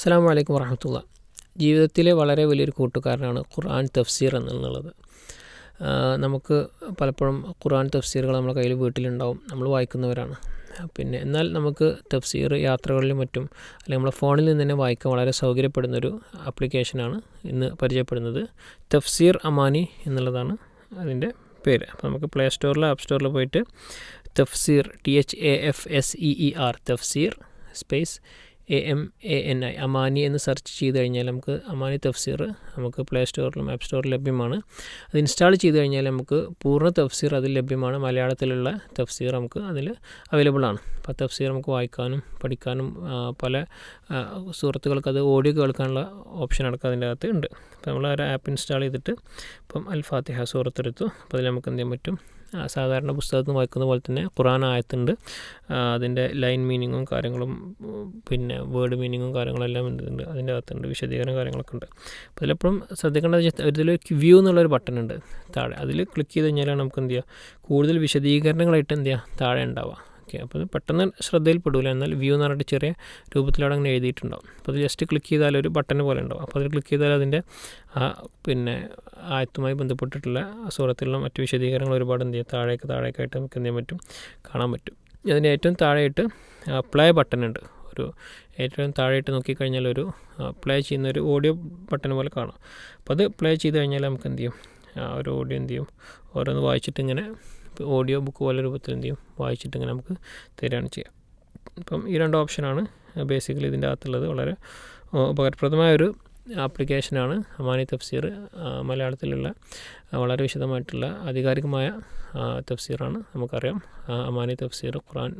അസ്സാം വലൈക്കും വറഹമത്തുള്ള. ജീവിതത്തിലെ വളരെ വലിയൊരു കൂട്ടുകാരനാണ് ഖുർആൻ തഫ്സീർ എന്നുള്ളത്. നമുക്ക് പലപ്പോഴും ഖുർആൻ തഫ്സീറുകൾ നമ്മുടെ കയ്യിൽ വീട്ടിലുണ്ടാവും. നമ്മൾ വായിക്കുന്നവരാണ്. പിന്നെ എന്നാൽ നമുക്ക് തഫ്സീർ യാത്രകളിലും മറ്റും അല്ലെങ്കിൽ നമ്മുടെ ഫോണിൽ നിന്ന് തന്നെ വായിക്കാൻ വളരെ സൗകര്യപ്പെടുന്നൊരു ആപ്ലിക്കേഷനാണ് ഇന്ന് പരിചയപ്പെടുന്നത്. തഫ്സീർ അമാനി എന്നുള്ളതാണ് അതിന്റെ പേര്. അപ്പോൾ നമുക്ക് പ്ലേ സ്റ്റോറിൽ ആപ്പ് സ്റ്റോറിൽ പോയിട്ട് Tafseer T H A F S E E R Tafseer space A M A N I Amani എന്ന് സെർച്ച് ചെയ്ത് കഴിഞ്ഞാൽ നമുക്ക് അമാനി തഫ്സീർ നമുക്ക് പ്ലേ സ്റ്റോറിലും ആപ്പ് സ്റ്റോറിലും ലഭ്യമാണ്. അത് ഇൻസ്റ്റാൾ ചെയ്ത് കഴിഞ്ഞാൽ നമുക്ക് പൂർണ തഫ്സീർ അതിൽ ലഭ്യമാണ്. മലയാളത്തിലുള്ള തഫ്സീർ നമുക്ക് അതിൽ അവൈലബിൾ ആണ്. അപ്പോൾ തഫ്സീർ നമുക്ക് വായിക്കാനും പഠിക്കാനും പല സുഹൃത്തുക്കൾക്ക് അത് ഓഡിയോ കേൾക്കാനുള്ള ഓപ്ഷൻ അടക്കം അതിന്റെ അകത്ത് ഉണ്ട്. അപ്പോൾ നമ്മൾ ഒരു ആപ്പ് ഇൻസ്റ്റാൾ ചെയ്തിട്ട് ഇപ്പം അൽ ഫാത്തിഹ സുഹൃത്തെടുത്തു. അപ്പോൾ അതിൽ നമുക്ക് എന്ത് ചെയ്യാൻ പറ്റും? സാധാരണ പുസ്തകത്തിൽ വായിക്കുന്ന പോലെ തന്നെ ഖുറാൻ ആയത്തുണ്ട്. അതിന്റെ ലൈൻ മീനിങ്ങും കാര്യങ്ങളും പിന്നെ വേർഡ് മീനിങ്ങും കാര്യങ്ങളെല്ലാം ഉണ്ട് അതിന്റെ അകത്തുണ്ട്. വിശദീകരണ കാര്യങ്ങളൊക്കെ ഉണ്ട്. അപ്പോൾ അതിലെപ്പോഴും ശ്രദ്ധിക്കേണ്ടത് ഇതിൽ വ്യൂ എന്നുള്ളൊരു ബട്ടൺ ഉണ്ട്. താഴെ അതിൽ ക്ലിക്ക് ചെയ്ത് കഴിഞ്ഞാൽ നമുക്ക് എന്ത് ചെയ്യുക? കൂടുതൽ വിശദീകരണങ്ങളായിട്ട് എന്ത് ചെയ്യുക? താഴെ ഉണ്ടാവുക. ഓക്കെ അപ്പോൾ പെട്ടെന്ന് ശ്രദ്ധയിൽപ്പെടില്ല എന്നാൽ വ്യൂ എന്ന് പറഞ്ഞിട്ട് ചെറിയ രൂപത്തിലവിടെ അങ്ങനെ എഴുതിയിട്ടുണ്ടാവും. അപ്പോൾ അത് ജസ്റ്റ് ക്ലിക്ക് ചെയ്താൽ ഒരു ബട്ടൺ പോലെ ഉണ്ടാവും. അപ്പോൾ അതിൽ ക്ലിക്ക് ചെയ്താൽ അതിന്റെ പിന്നെ ആയത്തുമായി ബന്ധപ്പെട്ടിട്ടുള്ള സൂറത്തിലുള്ള മറ്റു വിശദീകരണങ്ങൾ ഒരുപാട് എന്ത് ചെയ്യാം? താഴേക്ക് താഴേക്കായിട്ട് നമുക്ക് എന്ത് ചെയ്യാൻ പറ്റും? കാണാൻ പറ്റും. അതിന്റെ ഏറ്റവും താഴെയായിട്ട് അപ്ലൈ ബട്ടൺ ഉണ്ട്. ഒരു ഏറ്റവും താഴെയിട്ട് നോക്കിക്കഴിഞ്ഞാൽ ഒരു പ്ലേ ചെയ്യുന്ന ഒരു ഓഡിയോ ബട്ടൺ പോലെ കാണാം. അപ്പോൾ അത് പ്ലേ ചെയ്ത് കഴിഞ്ഞാൽ നമുക്ക് എന്ത് ചെയ്യും? ഒരു ഓഡിയോ എന്ത് ചെയ്യും? ഓരോന്ന് വായിച്ചിട്ട് ഇങ്ങനെ ഓഡിയോ ബുക്ക് പോലെ രൂപത്തിൽ എന്ത് ചെയ്യും? വായിച്ചിട്ട് ഇങ്ങനെ നമുക്ക് തരികയാണ് ചെയ്യാം. അപ്പം ഈ രണ്ട് ഓപ്ഷനാണ് ബേസിക്കലി ഇതിന്റെ അകത്തുള്ളത്. വളരെ ഉപകാരപ്രദമായ ഒരു ആപ്ലിക്കേഷനാണ് അമാനി തഫ്സീർ മലയാളത്തിലുള്ള വളരെ വിശദമായിട്ടുള്ള ആധികാരികമായ തഫ്സീറാണ് നമുക്കറിയാം അമാനി തഫ്സീർ ഖുറാൻ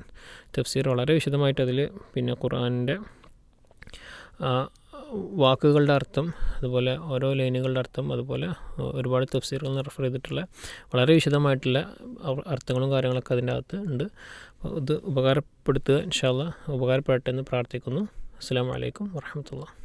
തഫ്സീർ വളരെ വിശദമായിട്ട് അതിൽ പിന്നെ ഖുറാനിന്റെ വാക്കുകളുടെ അർത്ഥം അതുപോലെ ഓരോ ലൈനുകളുടെ അർത്ഥം അതുപോലെ ഒരുപാട് തഫ്സീറുകൾ റെഫർ ചെയ്തിട്ടുള്ള വളരെ വിശദമായിട്ടുള്ള അർത്ഥങ്ങളും കാര്യങ്ങളൊക്കെ അതിന്റെ അകത്ത് ഉണ്ട്. ഇത് ഉപകാരപ്പെടുത്തുക ഇൻഷാല്ല ഉപകാരപ്പെടട്ടെ എന്ന് പ്രാർത്ഥിക്കുന്നു. അസ്സാം വലൈക്കും വർഹമത്തുള്ള